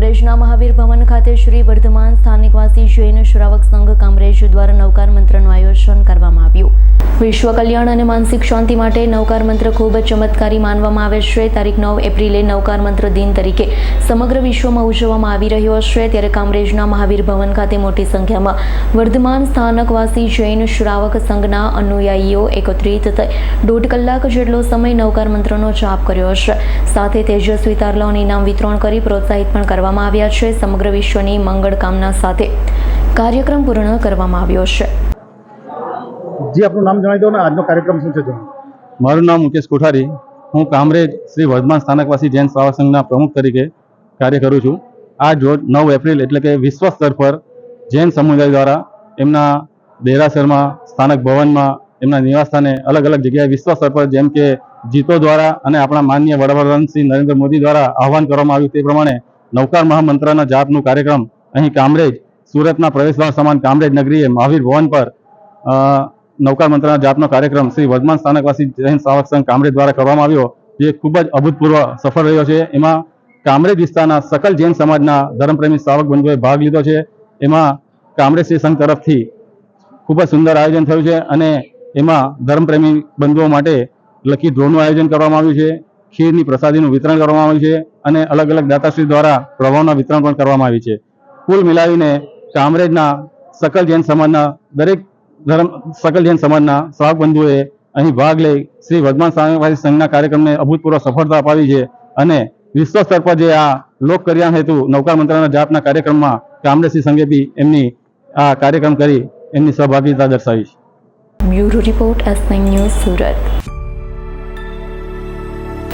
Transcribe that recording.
કામરેજના મહાવીર ભવન ખાતે શ્રી વર્ધમાન સ્થાનિકવાસી જૈન શ્રાવક સંઘ કામરેજ દ્વારા નવકાર મંત્રનું આયોજન કરવામાં આવ્યું. વિશ્વ કલ્યાણ અને માનસિક શાંતિ માટે નવકાર મંત્ર ખૂબ જ ચમત્કારી માનવામાં આવે છે. તારીખ નવ એપ્રિલે નવકાર મંત્ર દિન તરીકે સમગ્ર વિશ્વમાં ઉજવવામાં આવી રહ્યો છે. ત્યારે કામરેજના મહાવીર ભવન ખાતે મોટી સંખ્યામાં વર્ધમાન સ્થાનકવાસી જૈન શ્રાવક સંઘના અનુયાયીઓ એકત્રિત થઈ દોઢ કલાક જેટલો સમય નવકાર મંત્રનો જાપ કર્યો છે. સાથે તેજસ્વી તારલાઓને ઇનામ વિતરણ કરી પ્રોત્સાહિત પણ કરવામાં આવ્યા છે. સમગ્ર વિશ્વની મંગળ કામના સાથે કાર્યક્રમ પૂર્ણ કરવામાં આવ્યો છે. જી આપનું નામ જણાવી દો ને. આજનો કાર્યક્રમ શું છે મારું નામ મુકેશ કોઠારી. હું કામરેજ શ્રી વર્ધમાન સ્થાનકવાસી જૈન શ્રાવક સંઘના પ્રમુખ તરીકે કાર્ય કરું છું. આ રોજ નવ એપ્રિલ એટલે કે વિશ્વ સ્તર પર જૈન સમુદાય દ્વારા એમના દેરાસરમાં સ્થાનક ભવનમાં એમના નિવાસસ્થાને અલગ અલગ જગ્યાએ વિશ્વ સ્તર પર જેમ કે જીતો દ્વારા અને આપણા માનનીય વડાપ્રધાન શ્રી નરેન્દ્ર મોદી દ્વારા આહવાન કરવામાં આવ્યું તે પ્રમાણે નવકાર મહામંત્રના જાપનું કાર્યક્રમ અહીં કામરેજ, સુરતના પ્રવેશદ્વાર સમાન કામરેજ નગરીએ મહાવીર ભવન પર નૌકાર મંત્રના જાપનો કાર્યક્રમ શ્રી વર્ધમાન સ્થાનકવાસી જૈન શ્રાવક સંઘ કામરેજ દ્વારા કરવામાં આવ્યો, જે ખૂબ જ અભૂતપૂર્વ સફળ રહ્યો છે. એમાં કામરેજ વિસ્તારના સકલ જૈન સમાજના ધર્મપ્રેમી શ્રાવક બંધુએ ભાગ લીધો છે. એમાં કામરેજ શ્રી સંઘ તરફથી ખૂબ જ સુંદર આયોજન થયું છે અને એમાં ધર્મપ્રેમી બંધુઓ માટે લકી ડ્રોનું આયોજન કરવામાં આવ્યું છે. ખીરની પ્રસાદીનું વિતરણ કરવામાં આવ્યું છે અને અલગ અલગ દાતાશ્રી દ્વારા પ્રભાવના વિતરણ પણ કરવામાં આવી છે. કુલ મિલાવીને કામરેજના સકલ જૈન સમાજના દરેક ધર્મ, સકલ જૈન સમાજના શ્રાવક અહીં ભાગ લઈ શ્રી વર્ધમાન સ્વામિવાસી સંઘના કાર્યક્રમને અભૂતપૂર્વ સફળતા અપાવી છે અને વિશ્વ સ્તર પર જે આ લોક કલ્યાણ હેતુ નૌકા મંત્રાલયના જાપના કાર્યક્રમમાં કામરેજથી સંઘે બી એમની આ કાર્યક્રમ કરી એમની સહભાગીતા દર્શાવી છે. Report S news Surat.